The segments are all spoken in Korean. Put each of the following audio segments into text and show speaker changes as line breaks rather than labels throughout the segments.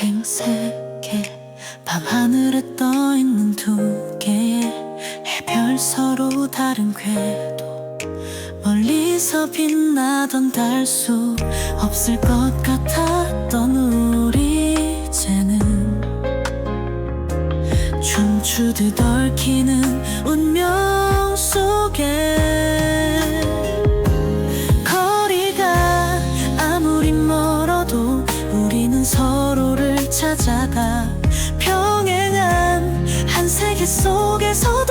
행색에 밤하늘에 떠있는 두 개의 해별 서로 다른 궤도. 멀리서 빛나던 달 수 없을 것 같았던 우리 이제는 춤추듯 얽히는 운명 속에 찾아가 평행한 한 세계 속에서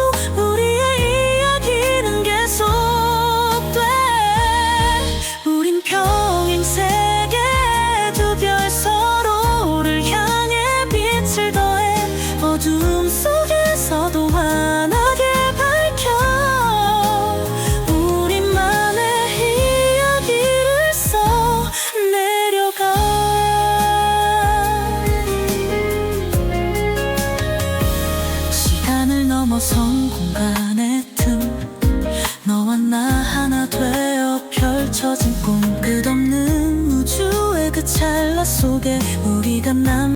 어선 공간의 틈. 너와 나 하나 되어 펼쳐진 꿈. 끝없는 우주의 그 찰나 속에 우리가 남